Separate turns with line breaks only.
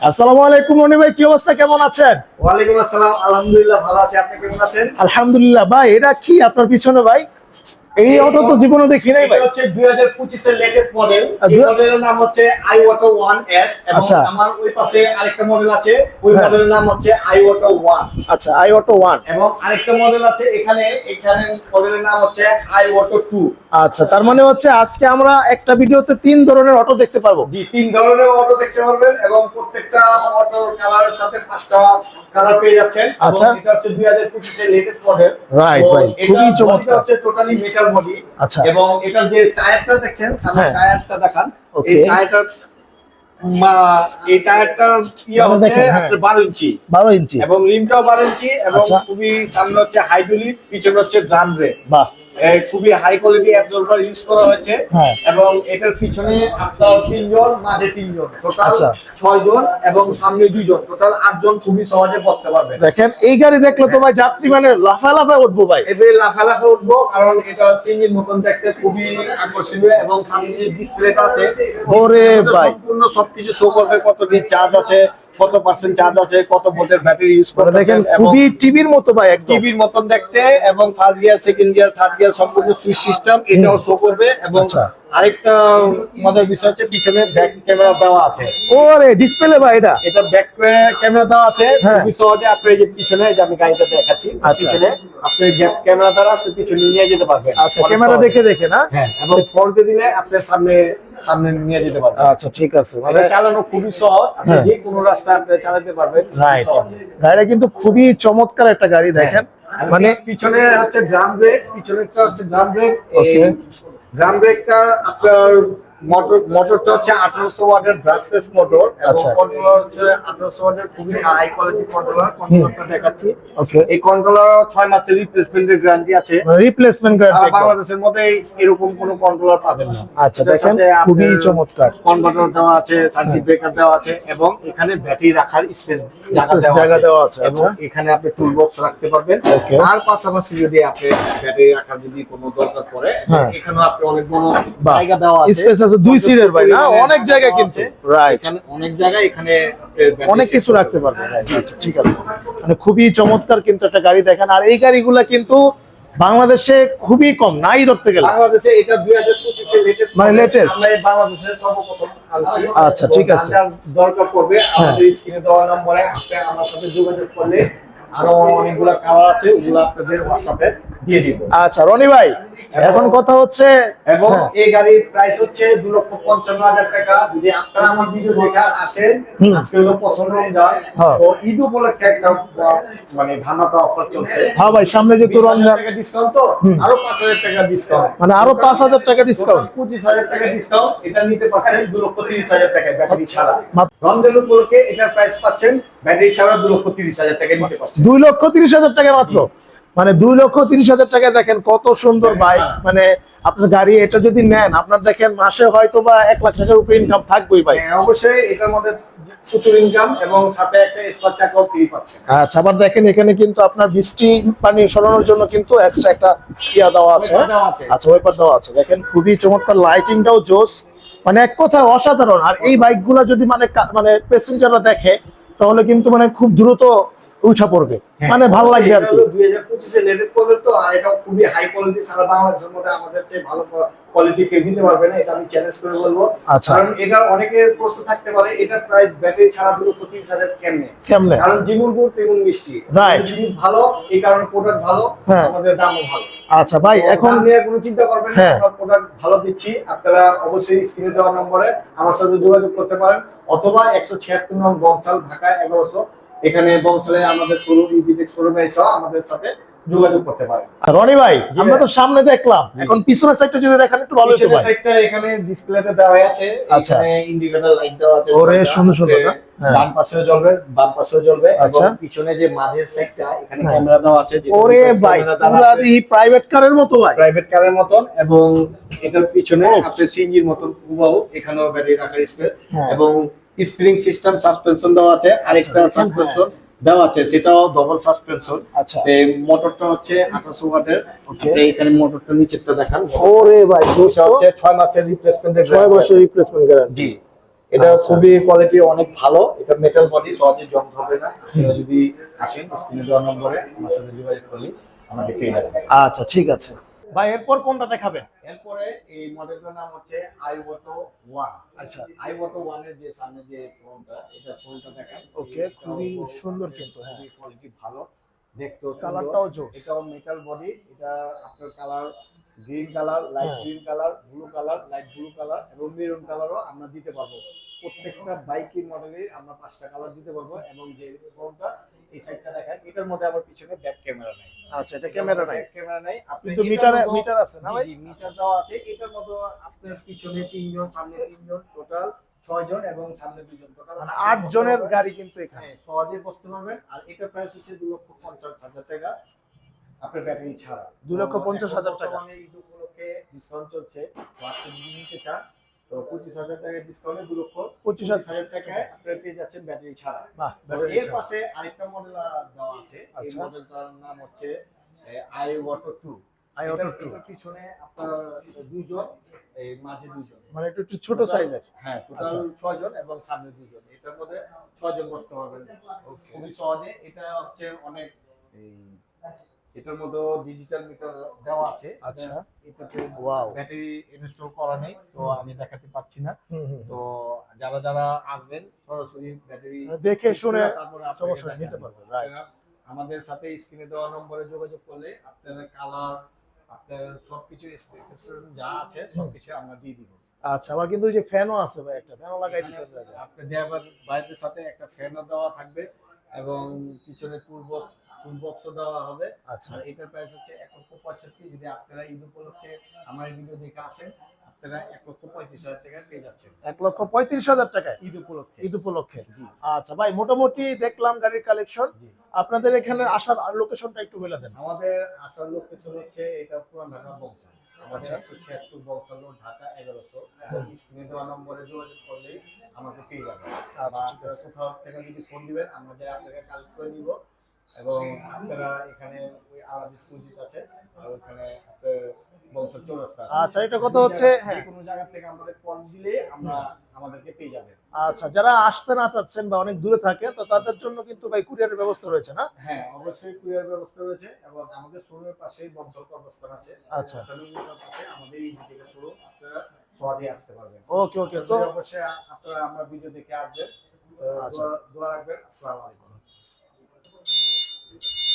আসসালামু আলাইকুম মনি ভাই কি অবস্থা? কেমন আছেন?
ওয়ালাইকুম আসসালাম আলহামদুলিল্লাহ ভালো আছি আপনি কেমন আছেন?
আলহামদুলিল্লাহ। ভাই এটা কি আপনার পিছনে ভাই? এই অটো তো জীবনে দেখি নাই ভাই।
হচ্ছে 2025 এর লেটেস্ট মডেল এই মডেলের নাম হচ্ছে আই অটো 1s এবং
আচ্ছা।
আমার ওই পাশে আরেকটা মডেল আছে। ওই
হ্যাঁ।
মডেলের নাম হচ্ছে আই অটো 1
আচ্ছা আই অটো ওয়ান
এবং আরেকটা মডেল আছে এখানে। এখানে মডেলের নাম হচ্ছে আই অটো 2
আচ্ছা তার মানে হচ্ছে আজকে আমরা একটা ভিডিওতে তিন ধরনের অটো দেখতে পারব।
জি তিন ধরনের অটো দেখতে পারবেন এবং প্রত্যেকটা অটোর কালারের সাথে পাঁচটা কালার পেয়ে যাচ্ছেন
আচ্ছা।
এটা হচ্ছে 2025 এর লেটেস্ট মডেল
রাইট রাইট খুবই চমৎকার।
হচ্ছে টোটালি মেটাল বডি
আচ্ছা।
এবং এটার যে টায়ারটা দেখছেন সামনে
হ্যাঁ।
টায়ারটা দেখান
Okay.
এই টায়ারটা মা এই ইয়ে
মানে
হচ্ছে
দেখেন, হ্যাঁ।
আপনার 12 ইঞ্চি
বারো ইঞ্চি
এবং রিমটাও 12 ইঞ্চি এবং
আচ্ছা।
খুবই সামনে হচ্ছে হাইড্রোলিক পিছনে হচ্ছে ড্রাম রে
বাহ
খুবই হাই কোয়ালিটি অ্যাবজর্বার ইউজ করা হয়েছে
হ্যাঁ।
এবং এটার পিছনে আপনার তিনজন মাঝে তিনজন টোটাল
আচ্ছা।
ছয় জন এবং সামনে দুইজন টোটাল আটজন খুবই সহজে বসতে পারবে
দেখেন এই গাড়ি দেখলে তো ভাই যাত্রী মানে লাফা লাফা উঠবো ভাই
এবার লাফালাফে উঠবো কারণ এটা সিঙ্গির মতন দেখতে খুবই আকর্ষণীয় এবং সামনে যে ডিসপ্লেটা আছে
ওরে ভাই।
সম্পূর্ণ সবকিছু শো করবে কত কি চার্জ আছে কত পার্সেন্ট চার্জ আছে কত ভোল্টের ব্যাটারি ইউজ করতে
দেখেন খুবই টিভির মতো ভাই একদম।
টিভির মতন দেখতে এবং first gear second gear third gear সম্পূর্ণ সুইচ সিস্টেম এটাও শো করবে এবং
আচ্ছা।
আরেকটা মজার বিষয় হচ্ছে পিছনে ব্যাক ক্যামেরা দেওয়া আছে।
ওরে ডিসপ্লে ভাই এটা?
এটা ব্যাক ক্যামেরা দেওয়া আছে।
হ্যাঁ।
খুবই সহজে আপনি যে পিছনে যে আমি গাড়িটা দেখাচ্ছি
আচ্ছা।
পিছনে আপনি ব্যাক ক্যামেরা দ্বারা আপনি পিছনে নিয়ে যেতে পারবেন।
আচ্ছা ক্যামেরা দেখে দেখে না?
হ্যাঁ এবং ফ্রন্টে দিলে আপনি সামনে সামনে নিয়ে যেতে পারবেন
আচ্ছা ঠিক আছে। মানে
চালানো খুবই সহজ। আপনি
হ্যাঁ।
যে কোনো রাস্তা আপনি চালাতে পারবেন।
রাইট। গাড়িটা কিন্তু খুবই চমৎকার একটা গাড়ি দেখেন।
মানে
মানে
পিছনে হচ্ছে ড্রাম ব্রেক পিছনেরটা হচ্ছে ড্রাম ব্রেক
ওকে
ড্রাম ব্রেকটা আপনার মোটর মোটরটা হচ্ছে আঠারোশো ওয়াটের ব্রাসলেস মোটর এবং
আচ্ছা।
কন্ট্রোলার হচ্ছে আঠারোশো ওয়াটের খুবই হাই কোয়ালিটি কন্ট্রোলার কন্ট্রোলারটা দেখাচ্ছি।
ওকে
এই কন্ট্রোলার ছয় মাসের রিপ্লেসমেন্টের গ্যারান্টি আছে।
রিপ্লেসমেন্ট গ্যারান্টি
বাংলাদেশের মধ্যে এরকম কোনো কন্ট্রোলার পাবেন না।
আচ্ছা, দেখেন, খুবই চমৎকার।
কনভার্টার দেওয়া আছে সার্কিট ব্রেকার দেওয়া আছে এবং এখানে ব্যাটারি রাখার স্পেস
জায়গা দেওয়া আছে,
এবং
আচ্ছা।
এখানে আপনি টুল বক্স রাখতে পারবেন। আর পাশাপাশি যদি আপনি ব্যাটারি রাখার যদি কোনো দরকার পড়ে
হ্যাঁ।
এখানেও আপনি অনেক বড় জায়গা দেওয়া আছে
আছে, দুই সিটের ভাই না? অনেক জায়গা কিন্তু।
এখানে অনেক জায়গা এখানে
অনেক কিছু রাখতে পারবেন আচ্ছা ঠিক আছে মানে খুবই চমৎকার কিন্তু একটা গাড়ি দেখেন আর এই গাড়িগুলা কিন্তু বাংলাদেশে খুবই কম নাই ধরতে গেলে
বাংলাদেশে এটা 2025 এর লেটেস্ট
মানে?
আমরা বাংলাদেশে সর্বপ্রথম আনছি
আচ্ছা, ঠিক আছে।
দরকার পড়বে
হ্যাঁ।
আমাদের স্ক্রিনে দেওয়া নম্বরে আপনি আমার সাথে যোগাযোগ করলে আরও অনেকগুলা কালার আছে ওগুলো আপনাদের হোয়াটসঅ্যাপে দিয়ে দিব।
আচ্ছা রনি ভাই এখন কথা হচ্ছে
এবং
হ্যাঁ,
এই গাড়ির প্রাইস হচ্ছে দু লক্ষ পঞ্চান্ন হাজার টাকা। যদি আপনারা আমার ভিডিও দেখা আসেন আজকে হলো প্রথম রমজান।
হ্যাঁ।
তো ঈদ উপলক্ষে একটা মানে ধামাকা অফার চলছে।
হ্যাঁ ভাই সামনে যে তো রমজান
ডিসকাউন্ট তো আরও পাঁচ হাজার টাকা ডিসকাউন্ট
মানে আরও পাঁচ হাজার টাকা ডিসকাউন্ট
পঁচিশ হাজার টাকা ডিসকাউন্ট এটা নিতে পারছেন দু লক্ষ তিরিশ হাজার টাকায় ব্যাটারি ছাড়া। রমজান উপলক্ষে এটার প্রাইস পাচ্ছেন ব্যাটারি ছাড়া দু লক্ষ তিরিশ হাজার টাকায় নিতে পারছেন
দুই লক্ষ তিরিশ হাজার টাকা মাত্র? মানে দুই লক্ষ তিরিশ হাজার টাকা দেখেন কত সুন্দর বাইক মানে আপনার গাড়ি এটা যদি নেন আপনার দেখেন মাসে হয়তো বা এক লাখ টাকার উপরে ইনকাম থাকবেই ভাই
হ্যাঁ, অবশ্যই এটার মধ্যে প্রচুর ইনকাম এবং সাথে একটা স্পার চাকাও ফ্রি পাচ্ছেন।
আচ্ছা আবার দেখেন এখানে কিন্তু আপনার বৃষ্টি পানি সরানোর জন্য কিন্তু এক্সট্রা একটা ইয়া দেওয়া আছে। আচ্ছা ওয়েপার দেওয়া আছে। দেখেন খুবই চমৎকার লাইটিংটাও জোস। মানে এক কথায় অসাধারণ। আর এই বাইকগুলো যদি মানে মানে প্যাসেঞ্জাররা দেখে তাহলে কিন্তু মানে খুব দ্রুত উঠা পড়বে
হ্যাঁ,
মানে ভালো লাগবে আর কি
দুই হাজার পঁচিশে লেটেস্ট মডেল তো আর এটা খুবই হাই কোয়ালিটি সারা বাংলাদেশের মধ্যে আমাদের চেয়ে ভালো কোয়ালিটি কেউ দিতে পারবে না এটা আমি চ্যালেঞ্জ করে বলব
আচ্ছা।
কারণ এটা অনেকে প্রশ্ন থাকতে পারে এটার প্রাইস ব্যাটারি ছাড়া হাজার কেমনে
কেমনে
কারণ তেমন মিষ্টি
Right.
জিনিস ভালো এই কারণে প্রোডাক্ট ভালো
হ্যাঁ।
আমাদের দামও ভালো
আচ্ছা ভাই এখন
নিয়ে কোনো চিন্তা করবেন না
হ্যাঁ।
আমরা প্রোডাক্ট ভালো দিচ্ছি আপনারা অবশ্যই স্ক্রিনে দেওয়া নম্বরে আমার সাথে যোগাযোগ করতে পারেন অথবা একশো ছিয়াত্তর নং বংশাল ঢাকা এগারোশো এখানে বংশালে আমাদের শোরুম এসে আমাদের সাথে যোগাযোগ করতে পারেন
রনি ভাই আমরা তো সামনে দেখলাম এখন পিছনের সাইডটা যদি দেখেন একটু ভালো হতো ভাই
সাইডটা এখানে ডিসপ্লেতে দেওয়া আছে
আচ্ছা।
ইন্ডিকেটর লাইট দেওয়া আছে
ওরে,
ছয়টা।
সুন্দর সুন্দর না? হ্যাঁ।
ডান পাশেও জ্বলবে বাম পাশেও জ্বলবে
আচ্ছা।
এবং পিছনে যে মাঝের সাইডটা এখানে। ক্যামেরা দেওয়া আছে
ওরে ভাই পুরা দি প্রাইভেট কারের মতো ভাই
প্রাইভেট কারের মতন এবং এটার পিছনে। আপনি সিএনজির মতন হুবাহু এখানেও ব্যাটারি রাখার স্পেস
হ্যাঁ।
এবং স্প্রিং সিস্টেম সাসপেনশন দেওয়া আছে আরেকটা
দেখেন,
সাসপেনশন দেওয়া আছে সেটাও ডবল সাসপেনশন।
আচ্ছা।
এই মোটরটা হচ্ছে আঠাশো ওয়াটের।
Okay.
আপনি এখানে মোটরটা নিচেরটা দেখান।
ওরে ভাই
এটা হচ্ছে ছয় মাসের রিপ্লেসমেন্টের
ছয় মাসের রিপ্লেসমেন্ট গ্যারান্টি
জি এটা
আচ্ছা।
খুবই কোয়ালিটি অনেক ভালো। এটা মেটাল বডি সহজে জং হবে না। যদি আসেন স্ক্রিনে দেওয়া নম্বরে আমার সাথে যোগাযোগ করলে আমাকে পেয়ে যাবেন।
আচ্ছা ঠিক আছে। ভাই এরপর কোনটা দেখাবেন?
এরপরে এই মডেলটার নাম হচ্ছে আইওটো ওয়ান
আচ্ছা।
আইওটো ওয়ানের যে সামনে যে ফোনটা এটা ফোনটা দেখেন।
Okay, খুবই সুন্দর কিন্তু, হ্যাঁ।
কোয়ালিটি ভালো দেখতেও
কালারটাও জোস।
এটাও মেটাল বডি এটা আপনার colour green colour light. Green colour blue colour light blue colour এবং মেরুন কালারও আমরা দিতে পারব। প্রত্যেকটা বাইকের মডেলে আমরা পাঁচটা কালার দিতে পারব এবং যে ফোনটা এই সাইডটা দেখায় এটার মধ্যে আবার পিছনে ব্যাক ক্যামেরা নাই।
আচ্ছা এটা ক্যামেরা নাই।
ক্যামেরা নাই। আপনি এটার
মিটারে মিটার আছে না ভাই?
জি, মিটারটাও আছে। এটার মতো আপনার পিছনে তিনজন সামনে তিনজন টোটাল ছয় জন এবং সামনে দুজন টোটাল
মানে আট জনের গাড়ি কিন্তু এখানে।
হ্যাঁ সহজে বসতে পারবেন। আর এটার প্রাইস হচ্ছে দু লক্ষ পঞ্চাশ হাজার টাকা। আপনার ব্যাটারি ছাড়া।
দু লক্ষ পঞ্চাশ হাজার টাকা।
ঈদ উপলক্ষে ডিসকাউন্ট চলছে। তো আপনি যদি নিতে চান তো পঁচিশ হাজার টাকা ডিসকাউন্টে দু লক্ষ
পঁচিশ
হাজার
হাজার
টাকায় আপনার পেয়ে যাচ্ছেন ব্যাটারি ছাড়া। এর পাশে আরেকটা মডেল দেওয়া আছে। এই
আচ্ছা।
মডেলটার নাম হচ্ছে আই ওয়াটো টু
iOTO 2
এটার পিছনে আপনার দুজন এই মাঝে দুজন
মানে একটু ছোট সাইজের
হ্যাঁ
আচ্ছা।
টোটাল ছয় এবং সামনে দুজন এটার মধ্যে ছয় জন বসতে পারবেন। খুবই সহজে। এটা হচ্ছে অনেক এই এটার মধ্যে ডিজিটাল মিটার দেওয়া আছে।
আচ্ছা।
এটাতে
Wow.
ব্যাটারি ইনস্টল করা নেই তো আমি দেখাতে পাচ্ছি না। তো যারা যারা আসবেন সরাসরি ব্যাটারি
দেখে শুনে
তারপরে
সমস্যা নিতে পারবেন রাইট
আমাদের সাথে স্ক্রিনে দেওয়া নম্বরে যোগাযোগ করলে আপনাদের কালার আপনার সবকিছু স্পেসিফিকেশন যা আছে সবকিছু আমরা দিয়ে দিব।
আচ্ছা আবার কিন্তু যে ফ্যানও আছে ভাই একটা ফ্যানও লাগাই দিছেন দাদা।
আপনার ড্রাইভার ভাইদের সাথে একটা ফ্যানও দেওয়া থাকবে এবং পিছনে টুল বক্সও দেওয়া হবে।
আচ্ছা।
আর এটার প্রাইস হচ্ছে এক লক্ষ পঁয়ষট্টি। যদি আপনারা ঈদ উপলক্ষে আমার ভিডিও দেখে আসেন আপনারা এক লক্ষ পঁয়ত্রিশ হাজার টাকা পেয়ে যাচ্ছেন।
এক লক্ষ পঁয়ত্রিশ হাজার টাকায়?
ঈদ উপলক্ষে।
ঈদ উপলক্ষে?
জি।
আচ্ছা ভাই মোটামুটি দেখলাম গাড়ির কালেকশন
জি।
আপনাদের এখানে আসার লোকেশনটা একটু বলে দেন।
আমাদের আসার লোকেশন হচ্ছে এটা পুরান ঢাকা বংশাল
আচ্ছা।
একশো ছিয়াত্তর বংশাল ঢাকা এগারোশো। স্ক্রিনে দেওয়া নম্বরে যোগাযোগ করলেই আমাকে পেয়ে যাবেন।
আচ্ছা,
বা
ঠিক আছে।
আপনারা কোথাও থেকে যদি ফোন দিবেন আমরা যাই আপনাকে কালেক্ট করে নিব। এবং আপনারা এখানে ওই আলাদা মসজিদ আছে আর ওখানে আপনার চৌরাস্তা আছে।
আচ্ছা এটা কত হচ্ছে হ্যাঁ।
কোনো জায়গা থেকে আমাদের কল দিলে আমরা আমাদেরকে পেয়ে যাবেন
আচ্ছা যারা আসতে না চাচ্ছেন বা অনেক দূরে থাকে তো তাদের জন্য কিন্তু ভাই কুরিয়ারের ব্যবস্থা রয়েছে না?
হ্যাঁ অবশ্যই কুরিয়ার ব্যবস্থা রয়েছে এবং আমাদের শোরুমের পাশেই বংশাল কর্মস্থান আছে।
আচ্ছা।
শোরুমের পাশে আমাদের এই থেকে শোরুম আপনারা সহজে আসতে পারবেন।
ওকে ওকে তো
অবশ্যই আপনারা আমার ভিডিও দেখে আসবেন।
আচ্ছা।
দোয়া রাখবেন। আসসালামু আলাইকুম। Thank you.